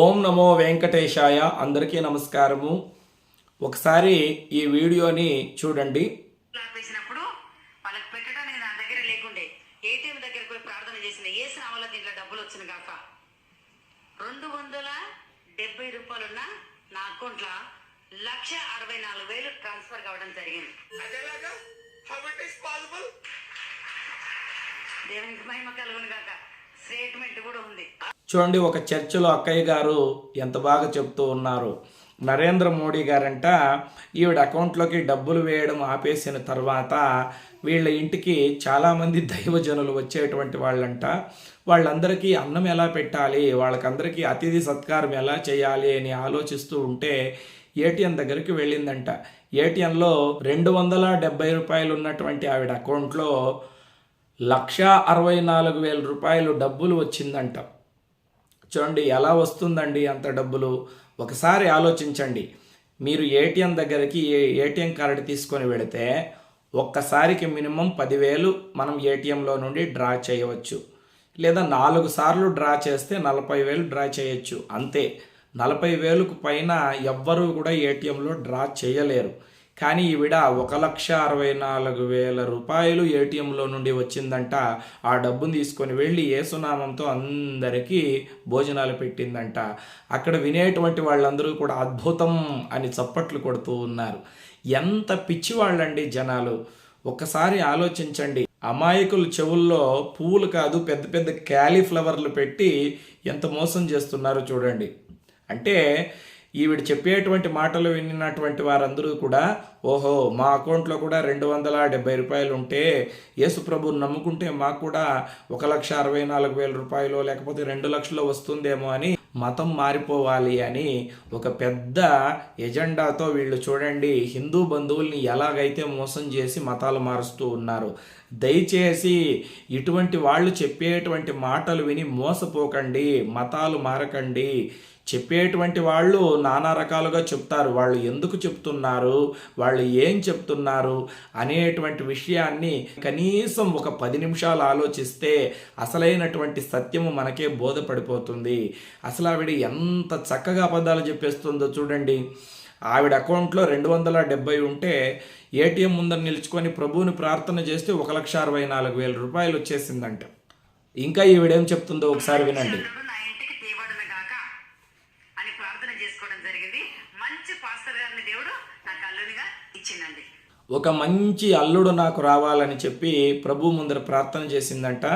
ఓం నమో వెంకటేశాయ. అందరికీ నమస్కారము. ఒకసారి ఈ వీడియోని చూడండి. ఆపేసినప్పుడు వాళ్ళకి పెట్టడానికి నా దగ్గర లేకుండే. ఏటీఎం దగ్గరికి పోయి ప్రార్థన చేసిన ఏ వల్ల దీంట్లో డబ్బులు వచ్చిన కాక. రెండు వందల డెబ్బై రూపాయలున్న నా అకౌంట్లో లక్ష అరవై నాలుగు వేలు ట్రాన్స్ఫర్ కావడం జరిగింది. దేవునికి మహిమ కలుగును కాక. స్టేట్మెంట్ కూడా ఉంది. చూడండి ఒక చర్చిలో అక్కయ్య గారు ఎంత బాగా చెప్తూ ఉన్నారు. నరేంద్ర మోడీ గారంట ఈవిడ అకౌంట్లోకి డబ్బులు వేయడం ఆపేసిన తర్వాత వీళ్ళ ఇంటికి చాలామంది దైవజనులు వచ్చేటువంటి వాళ్ళంట. వాళ్ళందరికీ అన్నం ఎలా పెట్టాలి? వాళ్ళకందరికీ అతిథి సత్కారం ఎలా చేయాలి అని ఆలోచిస్తూ ఉంటే ఏటీఎం దగ్గరికి వెళ్ళిందంట. ఏటీఎంలో రెండు వందల డెబ్బై రూపాయలు ఉన్నటువంటి ఆవిడ అకౌంట్లో లక్షా అరవై నాలుగు వేల రూపాయలు డబ్బులు వచ్చిందంట. చూడండి ఎలా వస్తుందండి అంత డబ్బులు? ఒకసారి ఆలోచించండి. మీరు ఏటీఎం దగ్గరికి ఏటీఎం కార్డు తీసుకొని వెళితే ఒక్కసారికి మినిమం పదివేలు మనం ఏటీఎంలో నుండి డ్రా చేయవచ్చు. లేదా నాలుగు సార్లు డ్రా చేస్తే నలభై వేలు డ్రా చేయొచ్చు. అంతే. నలభై వేలకు పైన ఎవ్వరూ కూడా ఏటీఎంలో డ్రా చేయలేరు. కానీ ఈవిడ ఒక లక్ష అరవై నాలుగు వేల రూపాయలు ఏటీఎంలో నుండి వచ్చిందంట. ఆ డబ్బును తీసుకొని వెళ్ళి ఏసునామంతో అందరికీ భోజనాలు పెట్టిందంట. అక్కడ వినేటువంటి వాళ్ళందరూ కూడా అద్భుతం అని చప్పట్లు కొడుతూ ఉన్నారు. ఎంత పిచ్చివాళ్ళండి జనాలు. ఒక్కసారి ఆలోచించండి. అమాయకుల చెవుల్లో పువ్వులు కాదు పెద్ద పెద్ద క్యాలీఫ్లవర్లు పెట్టి ఎంత మోసం చేస్తున్నారో చూడండి. అంటే ఈవిడ చెప్పేటువంటి మాటలు వినినటువంటి వారందరూ కూడా ఓహో మా అకౌంట్లో కూడా రెండు వందల డెబ్బై రూపాయలు ఉంటే యేసు ప్రభుని నమ్ముకుంటే మాకు కూడా ఒక లక్ష అరవై నాలుగు వేల రూపాయలు లేకపోతే రెండు లక్షలు వస్తుందేమో అని మతం మారిపోవాలి అని ఒక పెద్ద ఎజెండాతో వీళ్ళు చూడండి హిందూ బంధువుల్ని ఎలాగైతే మోసం చేసి మతాలు మారుస్తూ ఉన్నారు. దయచేసి ఇటువంటి వాళ్ళు చెప్పేటువంటి మాటలు విని మోసపోకండి మతాలు మారకండి. చెప్పేటువంటి వాళ్ళు నానా రకాలుగా చెప్తారు. వాళ్ళు ఎందుకు చెప్తున్నారు? వాళ్ళు ఏం చెప్తున్నారు? అనేటువంటి విషయాన్ని కనీసం ఒక పది నిమిషాలు ఆలోచిస్తే అసలైనటువంటి సత్యము మనకే బోధపడిపోతుంది. అసలు ఆవిడ ఎంత చక్కగా అబద్ధాలు చెప్పేస్తుందో చూడండి. ఆవిడ అకౌంట్లో రెండు వందల డెబ్బై ఉంటే ఏటీఎం ముందర నిలుచుకొని ప్రభువుని ప్రార్థన చేస్తే ఒక లక్ష అరవై నాలుగు వేల రూపాయలు వచ్చేసిందంట. ఇంకా ఈవిడేం చెప్తుందో ఒకసారి వినండి దేవుడు నా ఇంటికి తేవడమే కాక అని ప్రార్థన చేసుకోవడం జరిగింది. మంచి పాస్టర్ గారిని దేవుడు నాకు అల్లునిగా ఇచ్చిందండి ఒక మంచి అల్లుడు నాకు రావాలని చెప్పి ప్రభు ముందర ప్రార్థన చేసిందంట.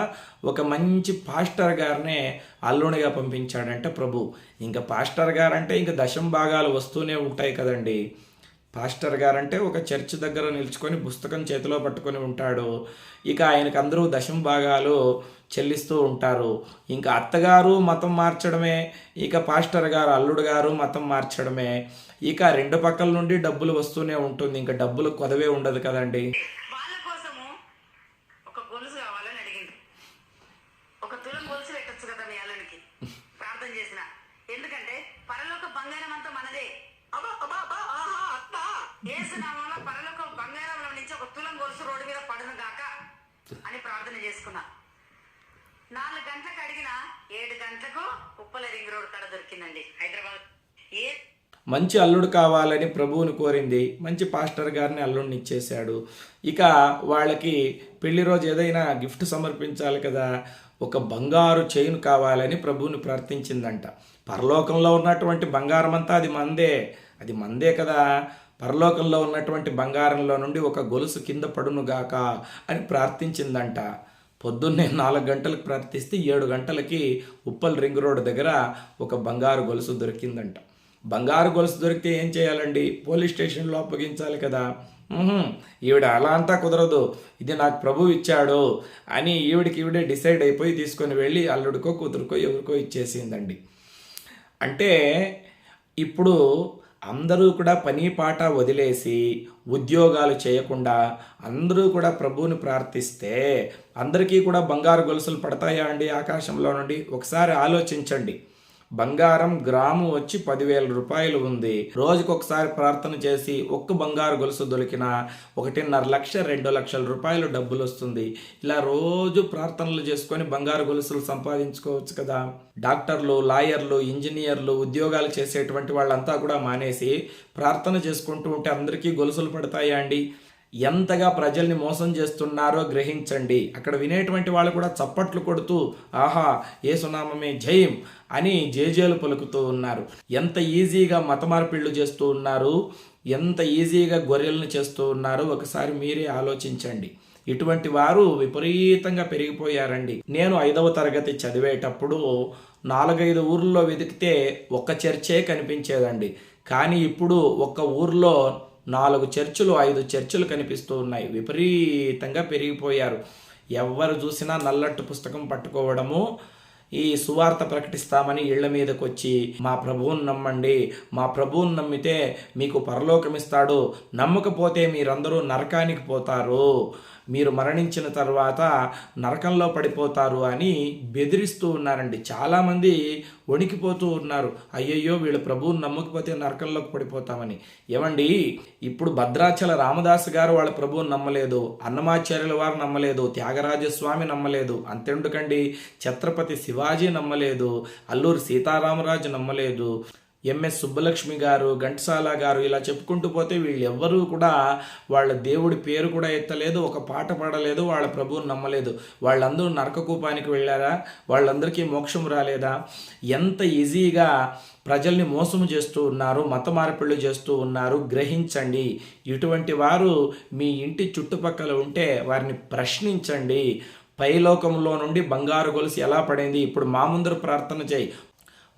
ఒక మంచి పాస్టర్ గారినే అల్లుడిగా పంపించాడంట ప్రభు. ఇంకా పాస్టర్ గారంటే ఇంకా దశం భాగాలు వస్తూనే ఉంటాయి కదండి. పాస్టర్ గారంటే ఒక చర్చ్ దగ్గర నిల్చుకొని పుస్తకం చేతిలో పట్టుకొని ఉంటాడు. ఇక ఆయనకు అందరూ దశం భాగాలు చెల్లిస్తూ ఉంటారు. ఇంకా అత్తగారు మతం మార్చడమే ఇక పాస్టర్ గారు అల్లుడు గారు మతం మార్చడమే. ఇక రెండు పక్కల నుండి డబ్బులు వస్తూనే ఉంటుంది. ఇంకా డబ్బులు కొదవే ఉండదు కదండి. ఎందుకంటే పరలోక బంగారం అంతా మనదే. అబ్బా, అబ్బా, అబ్బా, ఆహా, అత్త. పరలోక బంగారంలో నుంచి ఒక తులం గొలుసు రోడ్డు మీద పడును గాక అని ప్రార్థన చేసుకున్నా. నాలుగు గంటలకు అడిగిన ఏడు గంటలకు ఉప్పల రింగ్ రోడ్ కడ దొరికిందండి హైదరాబాద్. ఏ మంచి అల్లుడు కావాలని ప్రభువుని కోరింది మంచి పాస్టర్ గారిని అల్లుడిని ఇచ్చేశాడు. ఇక వాళ్ళకి పెళ్ళి రోజు ఏదైనా గిఫ్ట్ సమర్పించాలి కదా ఒక బంగారు చైన్ కావాలని ప్రభువుని ప్రార్థించిందంట. పరలోకంలో ఉన్నటువంటి బంగారం అంతా అది మందే అది మందే కదా. పరలోకంలో ఉన్నటువంటి బంగారంలో నుండి ఒక గొలుసు కింద పడునుగాక అని ప్రార్థించిందంట. పొద్దున్నే నాలుగు గంటలకు ప్రార్థిస్తే ఏడు గంటలకి ఉప్పల్ రింగ్ రోడ్ దగ్గర ఒక బంగారు గొలుసు దొరికిందంట. బంగారు గొలుసు దొరికితే ఏం చేయాలండి? పోలీస్ స్టేషన్లో అప్పగించాలి కదా. ఈవిడ అలా అంతా కుదరదు. ఇది నాకు ప్రభు ఇచ్చాడు అని ఈవిడికి ఈవిడే డిసైడ్ అయిపోయి తీసుకొని వెళ్ళి అల్లుడికో కూతురుకో ఎవరికో ఇచ్చేసిందండి. అంటే ఇప్పుడు అందరూ కూడా పని పాట వదిలేసి ఉద్యోగాలు చేయకుండా అందరూ కూడా ప్రభువుని ప్రార్థిస్తే అందరికీ కూడా బంగారు గొలుసులు పడతాయా అండి ఆకాశంలో నుండి? ఒకసారి ఆలోచించండి. బంగారం గ్రాము వచ్చి పదివేల రూపాయలు ఉంది. రోజుకొకసారి ప్రార్థన చేసి ఒక్క బంగారు గొలుసు దొరికిన ఒకటిన్నర లక్ష రెండు లక్షల రూపాయలు డబ్బులు వస్తుంది. ఇలా రోజు ప్రార్థనలు చేసుకొని బంగారు గొలుసులు సంపాదించుకోవచ్చు కదా. డాక్టర్లు లాయర్లు ఇంజనీర్లు ఉద్యోగాలు చేసేటువంటి వాళ్ళంతా కూడా మానేసి ప్రార్థన చేసుకుంటూ ఉంటే అందరికీ గొలుసులు పడతాయా అండి? ఎంతగా ప్రజల్ని మోసం చేస్తున్నారో గ్రహించండి. అక్కడ వినేటువంటి వాళ్ళు కూడా చప్పట్లు కొడుతూ ఆహా ఏ సునామమే జయం అని జేజేలు పలుకుతూ ఉన్నారు. ఎంత ఈజీగా మత మార్పిళ్ళు చేస్తూ ఉన్నారు ఎంత ఈజీగా గొర్రెలను చేస్తూ ఉన్నారు ఒకసారి మీరే ఆలోచించండి. ఇటువంటి వారు విపరీతంగా పెరిగిపోయారండి. నేను ఐదవ తరగతి చదివేటప్పుడు నాలుగైదు ఊర్లో వెతికితే ఒక్క చర్చే కనిపించేదండి. కానీ ఇప్పుడు ఒక్క ఊర్లో నాలుగు చర్చిలు ఐదు చర్చిలు కనిపిస్తూ ఉన్నాయి. విపరీతంగా పెరిగిపోయారు. ఎవరు చూసినా నల్లట్టు పుస్తకం పట్టుకోవడము ఈ సువార్త ప్రకటిస్తామని ఇళ్ళ మీదకి వచ్చి మా ప్రభువుని నమ్మండి మా ప్రభువుని నమ్మితే మీకు పరలోకమిస్తాడు నమ్మకపోతే మీరందరూ నరకానికి పోతారు. మీరు మరణించిన తర్వాత నరకంలో పడిపోతారు అని బెదిరిస్తూ ఉన్నారండి. చాలామంది వణికిపోతూ ఉన్నారు. అయ్యయ్యో వీళ్ళు ప్రభువుని నమ్మకపోతే నరకంలోకి పడిపోతామని. ఏమండి ఇప్పుడు భద్రాచల రామదాసు గారు వాళ్ళ ప్రభువుని నమ్మలేదు అన్నమాచార్యుల వారు నమ్మలేదు త్యాగరాజస్వామి నమ్మలేదు అంతెందుకండి ఛత్రపతి శివాజీ నమ్మలేదు అల్లూరి సీతారామరాజు నమ్మలేదు ఎంఎస్ సుబ్బలక్ష్మి గారు ఘంటసాల గారు ఇలా చెప్పుకుంటూ పోతే వీళ్ళు ఎవ్వరూ కూడా వాళ్ళ దేవుడి పేరు కూడా ఎత్తలేదు ఒక పాట పాడలేదు వాళ్ళ ప్రభువుని నమ్మలేదు. వాళ్ళందరూ నరకకూపానికి వెళ్ళారా? వాళ్ళందరికీ మోక్షం రాలేదా? ఎంత ఈజీగా ప్రజల్ని మోసం చేస్తూ ఉన్నారు మత మార్పిళ్ళు చేస్తూ ఉన్నారు గ్రహించండి. ఇటువంటి వారు మీ ఇంటి చుట్టుపక్కల ఉంటే వారిని ప్రశ్నించండి. పైలోకంలో నుండి బంగారు గొలుసు ఎలా పడింది? ఇప్పుడు మా ముందర ప్రార్థన చేయి.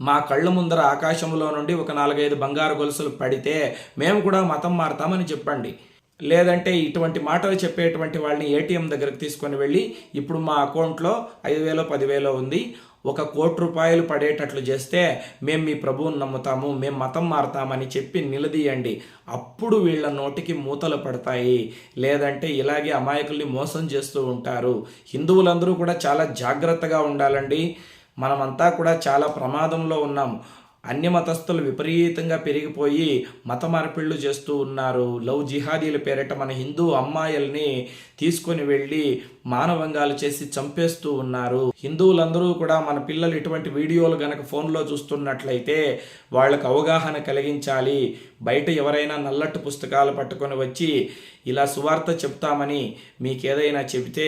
మా కళ్ళ ముందర ఆకాశంలో నుండి ఒక నాలుగైదు బంగారు గొలుసులు పడితే మేము కూడా మతం మారతామని చెప్పండి. లేదంటే ఇటువంటి మాటలు చెప్పేటువంటి వాళ్ళని ఏటీఎం దగ్గరకు తీసుకొని వెళ్ళి ఇప్పుడు మా అకౌంట్లో ఐదు వేలో పదివేలో ఉంది. ఒక కోటి రూపాయలు పడేటట్లు చేస్తే మేము మీ ప్రభువుని నమ్ముతాము మేము మతం మారతామని చెప్పి నిలదీయండి. అప్పుడు వీళ్ళ నోటికి మూతలు పడతాయి. లేదంటే ఇలాగే అమాయకుల్ని మోసం చేస్తూ ఉంటారు. హిందువులందరూ కూడా చాలా జాగ్రత్తగా ఉండాలండి. మనమంతా కూడా చాలా ప్రమాదంలో ఉన్నాము. అన్య మతస్థులు విపరీతంగా పెరిగిపోయి మత మార్పిళ్ళు చేస్తూ ఉన్నారు. లవ్ జిహాదీల పేరిట మన హిందూ అమ్మాయిల్ని తీసుకొని వెళ్ళి మానవంగాలు చేసి చంపేస్తూ ఉన్నారు. హిందువులందరూ కూడా మన పిల్లలు ఇటువంటి వీడియోలు గనక ఫోన్లో చూస్తున్నట్లయితే వాళ్ళకు అవగాహన కలిగించాలి. బయట ఎవరైనా నల్లట్టు పుస్తకాలు పట్టుకొని వచ్చి ఇలా సువార్త చెప్తామని మీకేదైనా చెబితే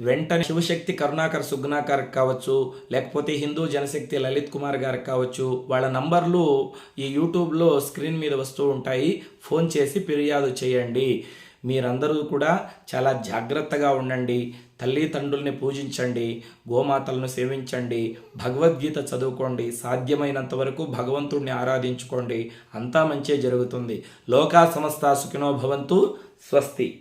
వెంటనే శివశక్తి కరుణాకర్ సుగ్నాకర్ కావచ్చు లేకపోతే హిందూ జనశక్తి లలిత్ కుమార్ గారికి కావచ్చు వాళ్ళ నంబర్లు ఈ యూట్యూబ్లో స్క్రీన్ మీద వస్తూ ఉంటాయి. ఫోన్ చేసి ఫిర్యాదు చేయండి. మీరందరూ కూడా చాలా జాగ్రత్తగా ఉండండి. తల్లిదండ్రుల్ని పూజించండి. గోమాతలను సేవించండి. భగవద్గీత చదువుకోండి. సాధ్యమైనంత వరకు భగవంతుడిని ఆరాధించుకోండి. అంతా మంచే జరుగుతుంది. లోకా సమస్త సుఖినో భవంతు. స్వస్తి.